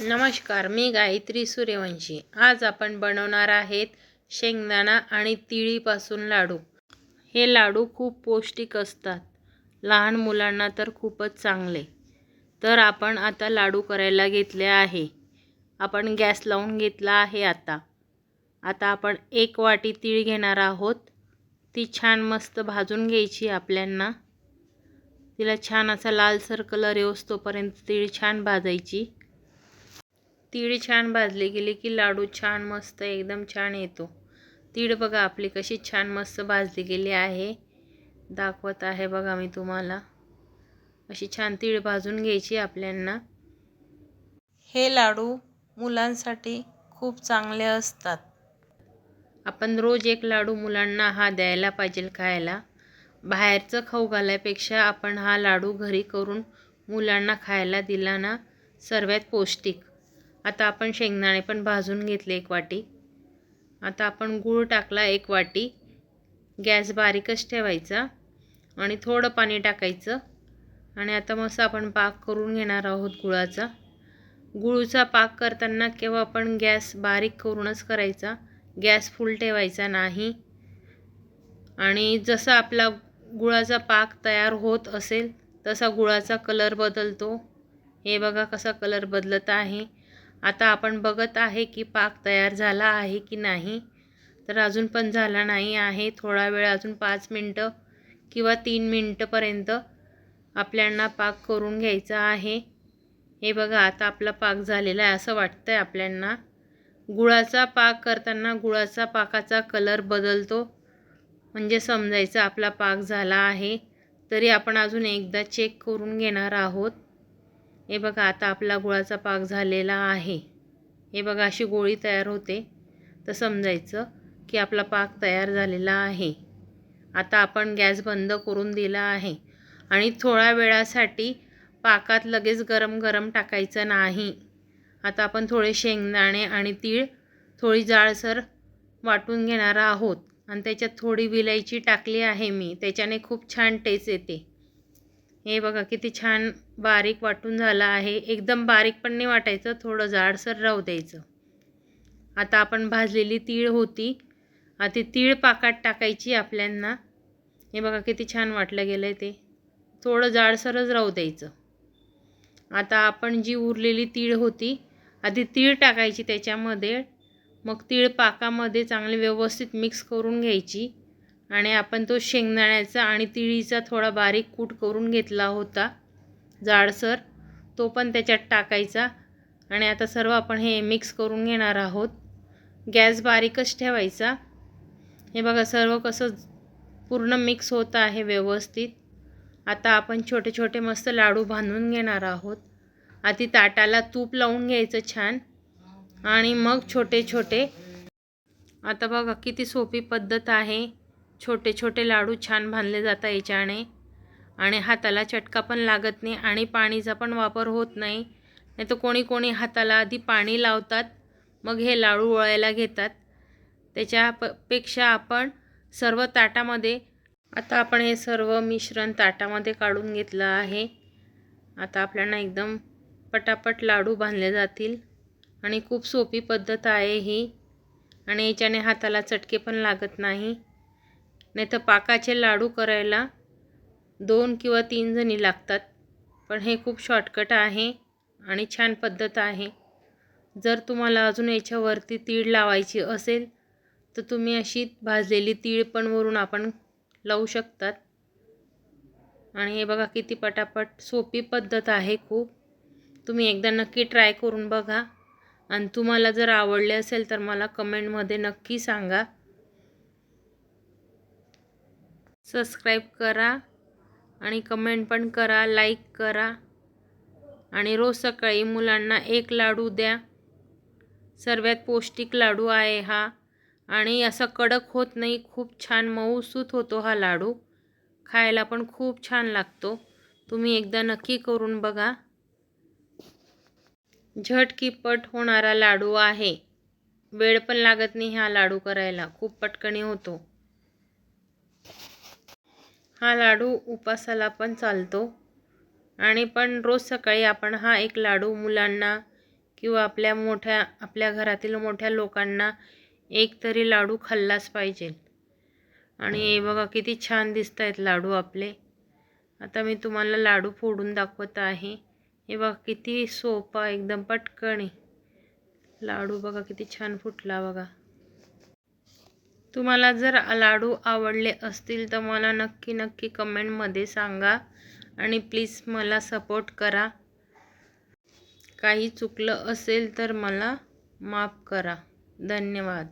नमस्कार मी गायत्री सूर्यवंशी. आज आपण बनवणार आहेत शेंगदाणा आणि तिळीपासून लाडू. हे लाडू खूप पौष्टिक असतात. लहान मुलांना तर खूपच चांगले. तर आपण आता लाडू करायला घेतले आहे. आपण गॅस लावून घेतला आहे आता. आता आपण एक वाटी तीळ घेणार आहोत. ती छान मस्त भाजून घ्यायची आपल्यांना. तिला छान असा लालसर कलर येऊस तोपर्यंत तीळ छान भाजायची. तीळ छान भाजली गेली की लाडू छान मस्त एकदम छान येतो. तीळ बघा आपली कशी छान मस्त भाजली गेली आहे. दाखवत आहे बघा मी तुम्हाला. अशी छान तीळ भाजून घ्यायची आपल्यांना. हे लाडू मुलांसाठी खूप चांगले असतात. आपण रोज एक लाडू मुलांना हा द्यायला पाहिजे खायला. बाहेरचं खाऊ घालायपेक्षा आपण हा लाडू घरी करून मुलांना खायला दिला ना सर्वात पौष्टिक. आता आपण शेंगदाणे पण भाजून घेतले एक वाटी. आता आपण गूळ टाकला एक वाटी. गॅस बारीकच ठेवायचा आणि थोडं पाणी टाकायचं. आणि आता मस्त आपण पाक करून घेणार आहोत गुळाचा. गुळचा पाक करताना केव्हा आपण गॅस बारीक करूनच करायचा. गॅस फुल ठेवायचा नाही. आणि जसा आपला गुळाचा पाक तयार होत असेल तसा गुळाचा कलर बदलतो. हे बघा कसा कलर बदलत आहे. आता आपण बघत आहे की पाक तयार झाला आहे की नाही. तर अजून पण झाला नाही आहे. थोडा वेळ अजून पाच मिनटं किंवा तीन मिनटंपर्यंत आपल्यांना पाक करून घ्यायचा आहे. हे बघा आता आपला पाक झालेला आहे असं वाटतं आहे आपल्यांना. गुळाचा पाक करताना गुळाचा पाकाचा कलर बदलतो. म्हणजे समजायचं आपला पाक झाला आहे. तरी आपण अजून एकदा चेक करून घेणार आहोत. हे बघा आता आपला गुळाचा पाक झालेला आहे. हे बघा अशी गोळी तयार होते. तर समजायचं की आपला पाक तयार झालेला आहे. आता आपण गॅस बंद करून दिला आहे. आणि थोड्या वेळासाठी पाकात लगेच गरम गरम टाकायचं नाही. आता आपण थोडे शेंगदाणे आणि तीळ थोडी जाळसर वाटून घेणार आहोत. आणि त्याच्यात थोडी विलायची टाकली आहे मी. त्याच्याने खूप छान टेस्ट येते. हे बघा किती छान बारीक वाटून झालं आहे. एकदम बारीक पण नाही वाटायचं थोडं जाडसर राहू द्यायचं. आता आपण भाजलेली तीळ होती. ती तीळ पाकात टाकायची आपल्यांना. हे बघा किती छान वाटलं गेलं आहे ते. थोडं जाडसरच राहू द्यायचं. आता आपण जी उरलेली तीळ होती आधी तीळ टाकायची त्याच्यामध्ये. मग तीळ पाकामध्ये चांगली व्यवस्थित मिक्स करून घ्यायची. आणि आपण तो शेंगदाण्याचा आणि तिळीचा थोडा बारीक कूट करून घेतला होता जाडसर तो पण त्याच्यात टाकायचा. आणि आता सर्व आपण हे मिक्स करून घेणार आहोत. गॅस बारीकच ठेवायचा. हे बघा सर्व कसं पूर्ण मिक्स होत आहे व्यवस्थित. आता आपण छोटे छोटे मस्त लाडू बांधून घेणार आहोत. आधी ताटाला तूप लावून घ्यायचं छान. आणि मग छोटे छोटे आता बघा किती सोपी पद्धत आहे. छोटे छोटे लाडू छान बांधले जातात याच्याने. आणि हाताला चटका पण लागत नाही आणि पाणीचा पण वापर होत नाही. नाही तर कोणी कोणी हाताला आधी पाणी लावतात मग हे लाडू वळायला घेतात. त्याच्या प पेक्षा आपण सर्व ताटामध्ये आता आपण हे सर्व मिश्रण ताटामध्ये काढून घेतलं आहे. आता आपल्याला एकदम पटापट लाडू बांधले जातील. आणि खूप सोपी पद्धत आहे ही. आणि याच्याने हाताला चटके पण लागत नाही. नाही तर पाकाचे लाडू करायला दोन किंवा तीन जणी लागतात. पण हे खूप शॉर्टकट आहे आणि छान पद्धत आहे. जर तुम्हाला अजून याच्यावरती तीळ लावायची असेल तर तुम्ही अशी भाजलेली तीळ पण वरून आपण लावू शकतात. आणि हे बघा किती पटापट सोपी पद्धत आहे खूप. तुम्ही एकदा नक्की ट्राय करून बघा. आणि तुम्हाला जर आवडले असेल तर मला कमेंटमध्ये नक्की सांगा. सबस्क्राईब करा आणि कमेंट पण करा लाईक करा. आणि रोज सकाळी मुलांना एक लाडू द्या. सर्वात पौष्टिक लाडू आहे हा. आणि असा कडक होत नाही खूप छान मऊसूत होतो हा लाडू. खायला पण खूप छान लागतो. तुम्ही एकदा नक्की करून बघा. झटकीपट होणारा लाडू आहे. वेळ पण लागत नाही हा लाडू करायला. खूप पटकणी होतो. हा लाडू उपासाला पण चालतो. आणि पण रोज सकाळी आपण हा एक लाडू मुलांना किंवा आपल्या मोठ्या आपल्या घरातील मोठ्या लोकांना एक तरी लाडू खाल्लाच पाहिजे. आणि हे बघा किती छान दिसत आहेत लाडू आपले. आता मी तुम्हाला लाडू फोडून दाखवत आहे. हे बघा किती सोपा एकदम पटकन. आहे. लाडू बघा किती छान फुटला बघा. तुम्हाला जर लाडू आवडले असतील तर मला नक्की नक्की कमेंटमध्ये सांगा आणि प्लीज मला सपोर्ट करा. काही चुकलं असेल तर मला माफ करा. धन्यवाद.